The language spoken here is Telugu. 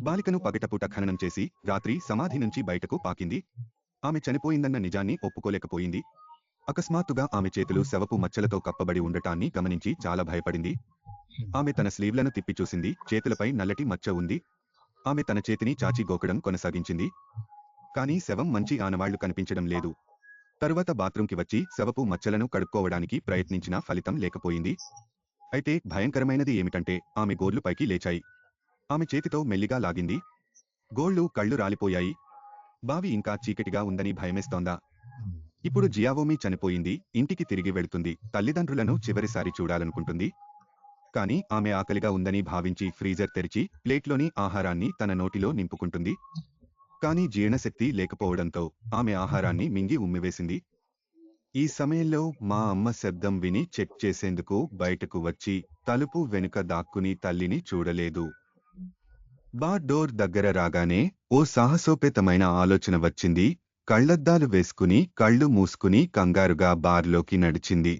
బాలికను పగటపూట ఖననం చేసి రాత్రి సమాధి నుంచి బయటకు పాకింది. ఆమె చనిపోయిందన్న నిజాన్ని ఒప్పుకోలేకపోయింది. అకస్మాత్తుగా ఆమె చేతులు శవపు మచ్చలతో కప్పబడి ఉండటాన్ని గమనించి చాలా భయపడింది. ఆమె తన స్లీవ్లను తిప్పి చూసింది చేతులపై నల్లటి మచ్చ ఉంది. ఆమె తన చేతిని చాచి గోకడం కొనసాగించింది. కానీ శవం మంచి ఆనవాళ్ళు కనిపించడం లేదు. తరువాత బాత్రూంకి వచ్చి శవపు మచ్చలను కడుక్కోవడానికి ప్రయత్నించినా ఫలితం లేకపోయింది. అయితే భయంకరమైనది ఏమిటంటే ఆమె గోర్లు పైకి లేచాయి. ఆమె చేతితో మెల్లిగా లాగింది. గోళ్ళు కళ్ళు రాలిపోయాయి. బావి ఇంకా చీకటిగా ఉందని భయమేస్తోందా? ఇప్పుడు జియావోమి చనిపోయింది. ఇంటికి తిరిగి వెళుతుంది. తల్లిదండ్రులను చివరిసారి చూడాలనుకుంటుంది. కానీ ఆమె ఆకలిగా ఉందని భావించి ఫ్రీజర్ తెరిచి ప్లేట్లోని ఆహారాన్ని తన నోటిలో నింపుకుంటుంది. కానీ జీర్ణశక్తి లేకపోవడంతో ఆమె ఆహారాన్ని మింగి ఉమ్మివేసింది. ఈ సమయంలో మా అమ్మ శబ్దం విని చెక్ చేసేందుకు బయటకు వచ్చి తలుపు వెనుక దాక్కుని తల్లిని చూడలేదు. బార్ డోర్ దగ్గర రాగానే ఓ సాహసోపేతమైన ఆలోచన వచ్చింది. కళ్ళద్దాలు వేసుకుని కళ్ళు మూసుకుని కంగారుగా బార్లోకి నడిచింది.